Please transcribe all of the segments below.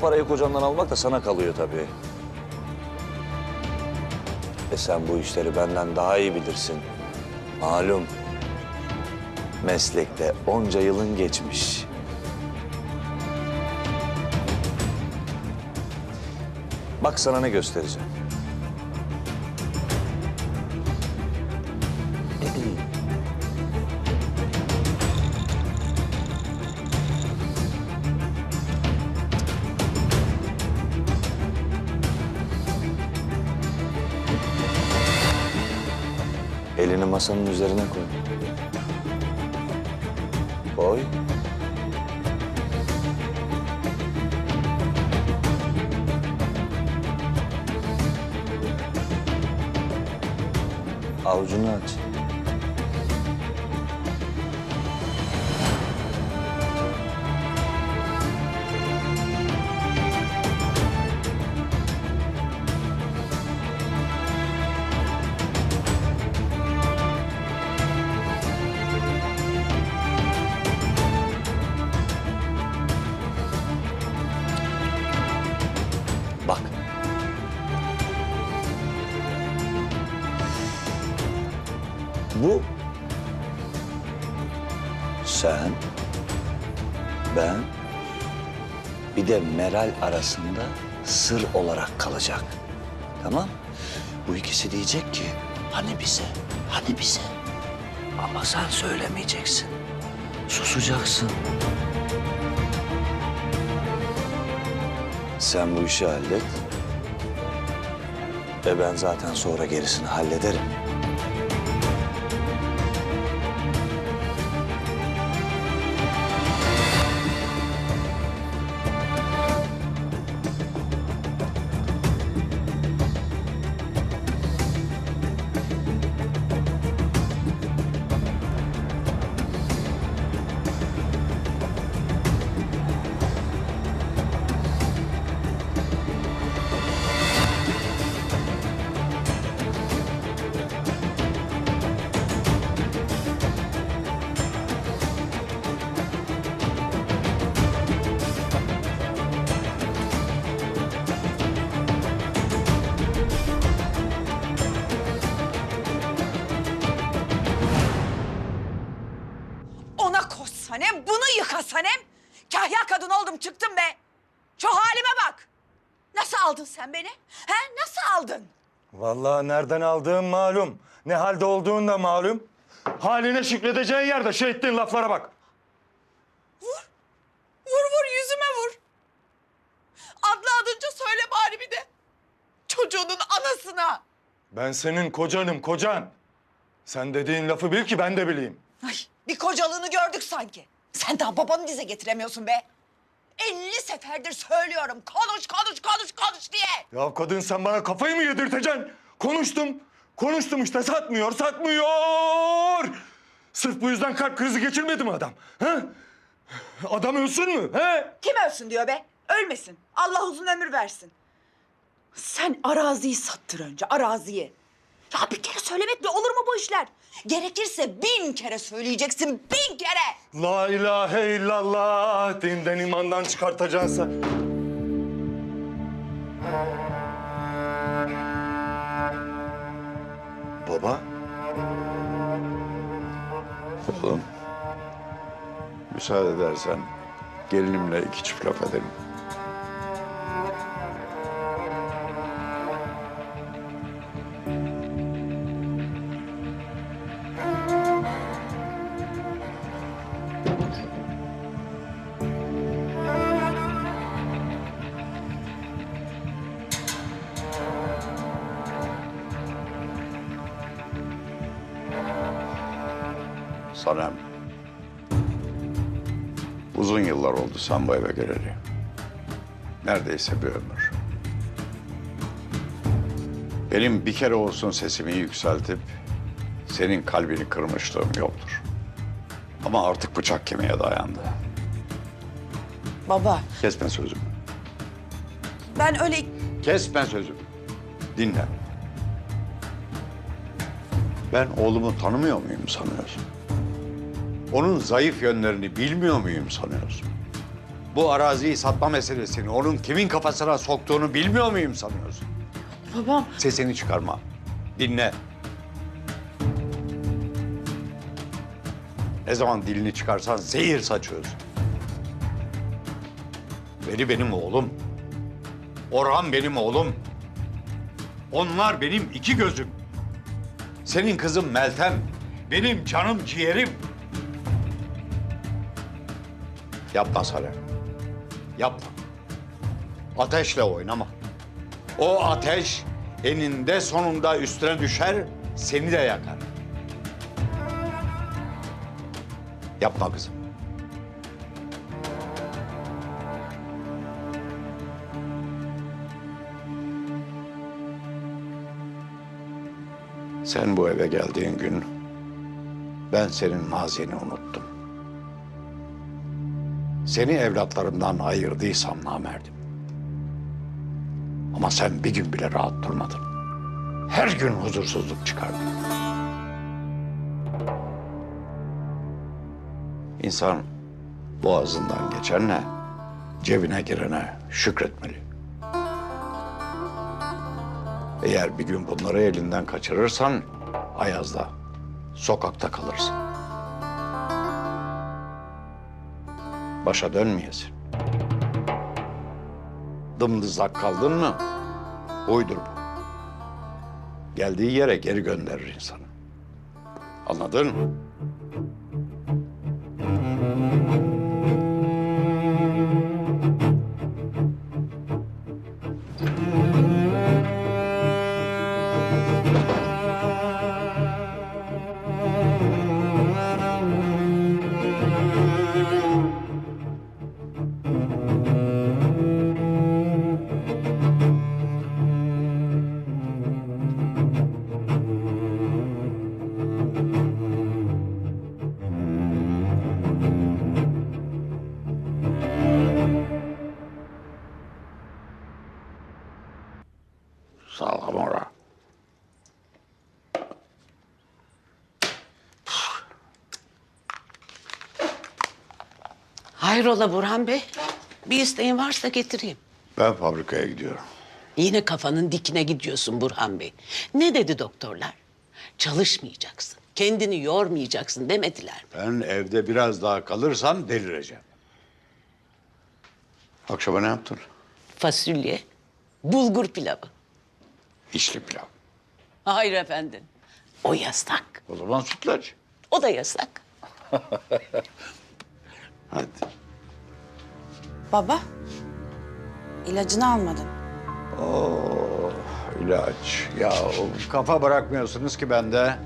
parayı kocandan almak da sana kalıyor tabii. E sen bu işleri benden daha iyi bilirsin. Malum. Meslekte onca yılın geçmiş. Bak sana ne göstereceğim. Elini masanın üzerine koy. Koy. Avucunu aç. Bu sen, ben, bir de Meral arasında sır olarak kalacak. Tamam? Bu ikisi diyecek ki hani bize, hani bize. Ama sen söylemeyeceksin. Susacaksın. Sen bu işi hallet. Ve ben zaten sonra gerisini hallederim. Çıktım be. Şu halime bak. Nasıl aldın sen beni? He nasıl aldın? Vallahi nereden aldığın malum. Ne halde olduğun da malum. Haline şükredeceğin yerde şey ettiğin laflara bak. Vur. Vur vur yüzüme vur. Adlı adınca söyle bari bir de. Çocuğunun anasına. Ben senin kocanım kocan. Sen dediğin lafı bil ki ben de bileyim. Ay bir kocalığını gördük sanki. Sen daha babanı dize getiremiyorsun be. 50 seferdir söylüyorum. Konuş, konuş, konuş, konuş diye. Ya kadın sen bana kafayı mı yedirteceksin? Konuştum. Konuştum işte satmıyor, satmıyor. Sırf bu yüzden kalp krizi geçirmedi mi adam? He? Adam ölsün mü? He? Kim ölsün diyor be? Ölmesin. Allah uzun ömür versin. Sen araziyi sattır önce, araziyi. Ya bir kere söylemekle olur mu bu işler? Gerekirse bin kere söyleyeceksin, bin kere. La ilahe illallah. Dinden imandan çıkartacaksın sen. Baba. Oğlum. Müsaade edersen gelinimle iki çift laf edelim. Sanem. Uzun yıllar oldu sen bu eve geleli. Neredeyse bir ömür. Benim bir kere olsun sesimi yükseltip senin kalbini kırmışlığım yoktur. Ama artık bıçak kemiğe dayandı. Baba, Kesme sözümü. ben öyle... Kesme sözümü. Dinle. Ben oğlumu tanımıyor muyum sanıyorsun? Onun zayıf yönlerini bilmiyor muyum sanıyorsun? Bu araziyi satma meselesini onun kimin kafasına soktuğunu bilmiyor muyum sanıyorsun? Babam. Sesini çıkarma. Dinle. Ne zaman dilini çıkarsan zehir saçıyorsun. Veli benim oğlum. Orhan benim oğlum. Onlar benim iki gözüm. Senin kızın Meltem. Benim canım ciğerim. Yapma Sanem. Yapma. Ateşle oynama. O ateş eninde sonunda üstüne düşer, seni de yakar. Yapma kızım. Sen bu eve geldiğin gün ben senin mazini unuttum. Seni evlatlarımdan ayırdıysam namerdim. Ama sen bir gün bile rahat durmadın. Her gün huzursuzluk çıkardın. İnsan boğazından geçenle cebine girene şükretmeli. Eğer bir gün bunları elinden kaçırırsan Ayaz'da, sokakta kalırsın. Başa dönmeyesin. Dımdızlak kaldın mı uydur bu. Geldiği yere geri gönderir insanı. Anladın mı? Hayrola Burhan Bey? Bir isteğin varsa getireyim. Ben fabrikaya gidiyorum. Yine kafanın dikine gidiyorsun Burhan Bey. Ne dedi doktorlar? Çalışmayacaksın, kendini yormayacaksın demediler mi? Ben evde biraz daha kalırsam delireceğim. Akşama ne yaptın? Fasulye, bulgur pilavı. İçli pilav. Hayır efendim. O yasak. O zaman sütlaç. O da yasak. Hadi. Baba. ilacını almadın. Oh, ilaç. Ya kafa bırakmıyorsunuz ki bende.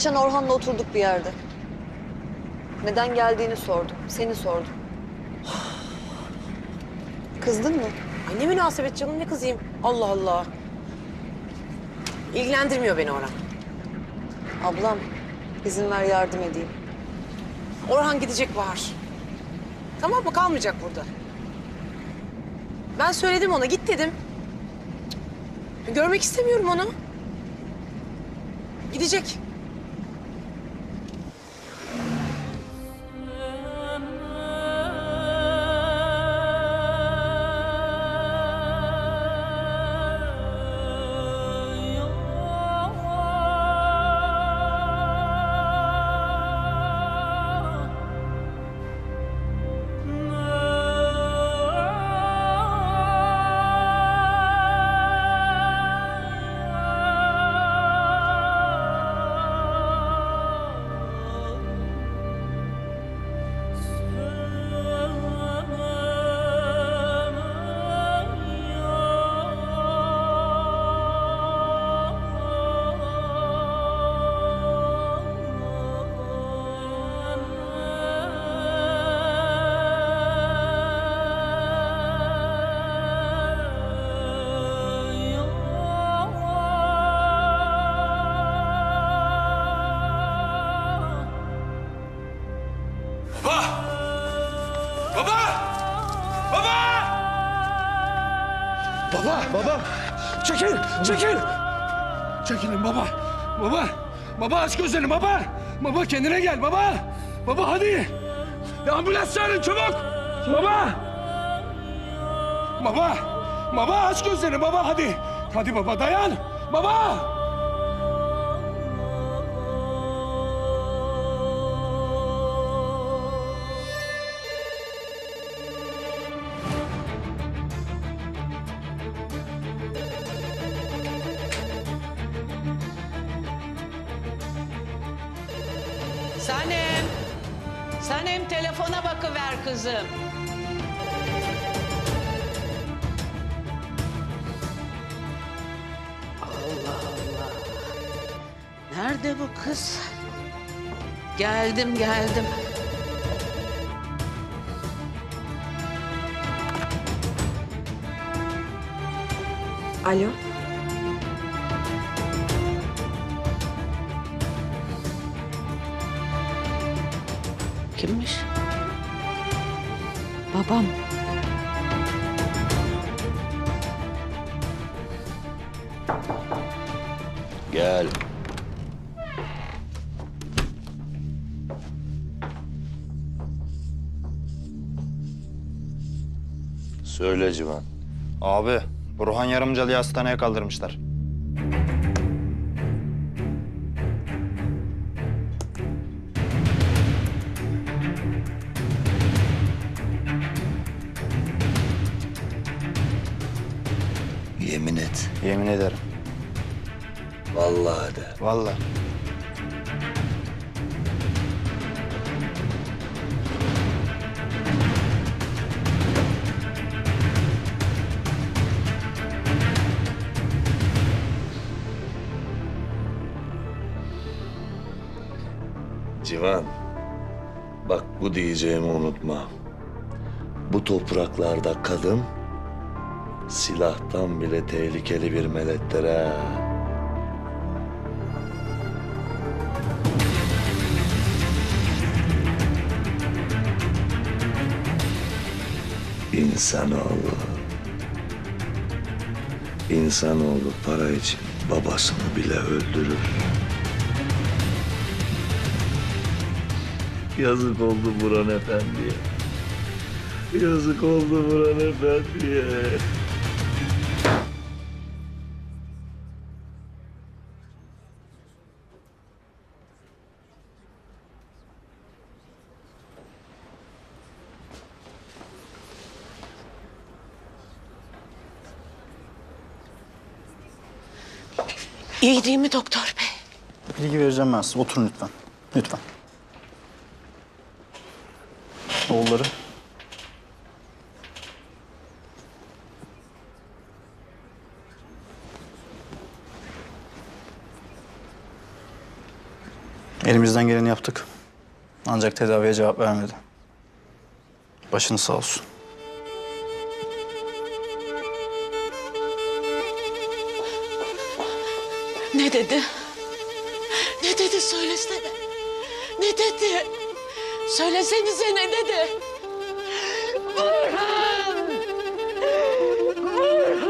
Geçen Orhan'la oturduk bir yerde. Neden geldiğini sordum. Seni sordum. Kızdın mı? Ay ne münasebet canım ne kızayım. Allah Allah. İlgilendirmiyor beni Orhan. Ablam, İzin ver yardım edeyim. Orhan gidecek Bahar. Tamam mı? Kalmayacak burada. Ben söyledim ona git dedim. Görmek istemiyorum onu. Gidecek. Baba, baba. Çekil, çekil. Çekilin baba. Baba, baba aç gözlerini baba. Baba kendine gel baba. Baba hadi. Ya ambulans çağırın çabuk. Baba. Baba, baba aç gözlerini baba hadi. Hadi baba dayan. Baba. Sanem. Sanem telefona bakıver kızım. Allah Allah. Nerede bu kız? Geldim geldim. Alo. Kimmiş? Babam. Gel. Söyle Civan. Abi, Burhan Yarımcalı'yı hastaneye kaldırmışlar. Yemin et. Yemin ederim. Vallahi de. Vallahi. Civan. Bak bu diyeceğimi unutma. Bu topraklarda kadın silahtan bile tehlikeli bir melektir ha. İnsanoğlu. İnsanoğlu para için babasını bile öldürür. Yazık oldu Burhan Efendi'ye. Yazık oldu Burhan Efendi'ye. İyi değil mi doktor bey? Bilgi vereceğim ben size. Oturun lütfen. Lütfen. Oğulları. Elimizden geleni yaptık. Ancak tedaviye cevap vermedi. Başınız sağ olsun. Ne dedi? Ne dedi söylesene. Ne dedi? Söylesenize ne dedi? Burhan! Burhan!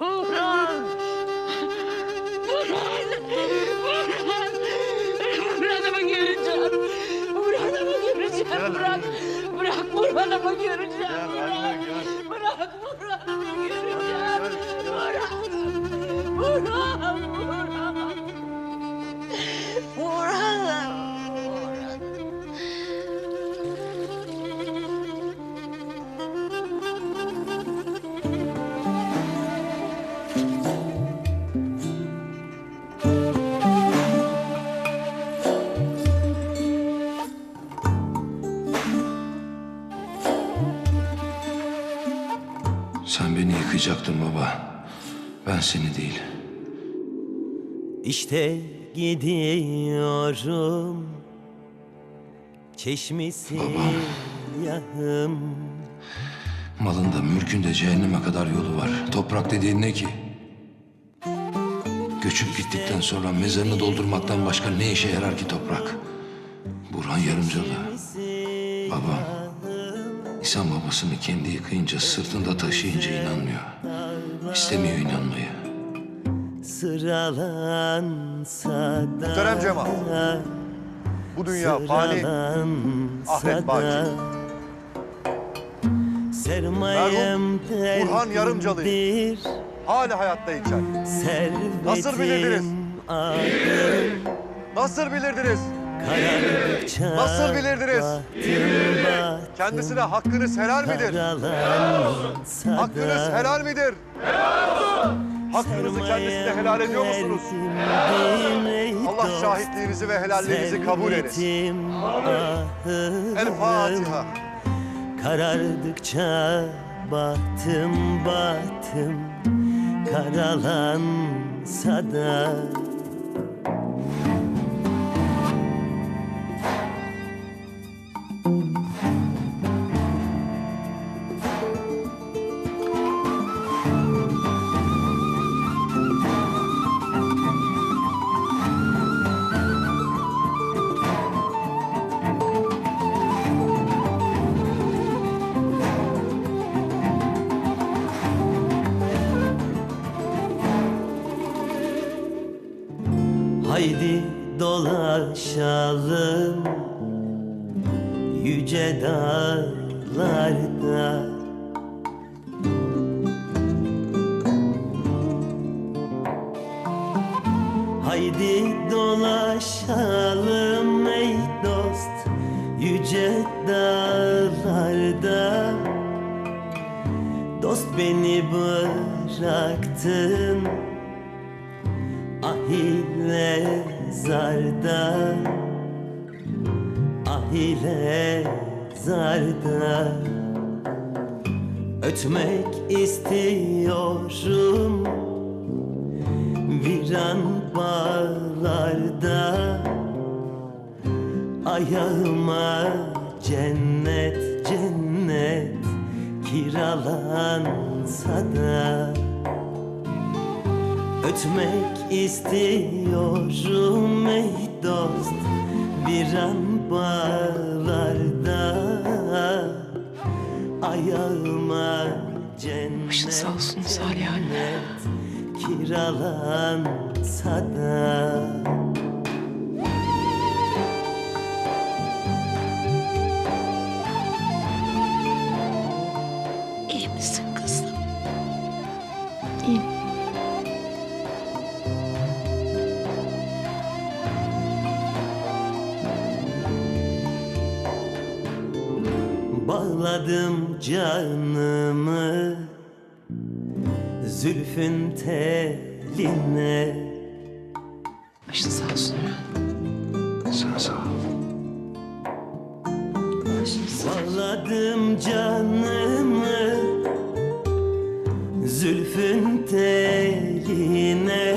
Burhan! Burhan! Burhan! Burhan'ımı göreceğim. Burhan'ımı göreceğim. Bırak. Bırak Burhan'ımı göreceğim. Bırak. Bırak Burhan'ımı göreceğim. Burhan! Burhan! Yıkacaktın baba. Ben seni değil. İşte gidiyorum Çeşmesi yahım Malında, mülkünde cehenneme kadar yolu var. Toprak dediğin ne ki? Göçüp gittikten sonra mezarını doldurmaktan başka ne işe yarar ki toprak? Burhan Yarımcalı. Babam. İnsan babasını kendi yıkayınca, sırtında taşıyınca inanmıyor. İstemiyor inanmayı. Sıralansa da Muhterem Cemal, Bu dünya fani, ahiret baki. Sermayem Burhan Yarımcalı'yı. hala hayattayken. Servetim Nasıl bilirdiniz? Nasıl bilirdiniz? Karardıkça Nasıl bilirdiniz? Kendisine hakkınız helal midir? Hakkınız helal midir? Hakkınızı kendisine helal ediyor musunuz? Allah şahitliğinizi ve helalliğinizi kabul eylesin. El Fatiha. Karardıkça bahtım bahtım Karalansa da dolaşalım Yüce dağlarda. Haydi dolaşalım ey dost Yüce dağlarda. Dost beni bıraktın Ahile zarda Ahile zarda. Ötmek istiyorum Viran bağlarda. Ayağıma cennet cennet Kiralansa da. Ötmek istiyorum ey dost Bir an bağlarda Ayağıma cennet Başın sağ olsun Salih anne. Kiralansa da Zülfün teline Başın sağ olsun Orhan. Sen sağ ol. Bağladım canımı Zülfün teline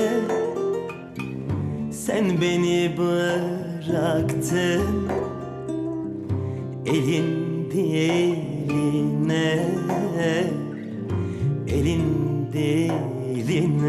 Sen beni bıraktın Elin diline Elin Güldüm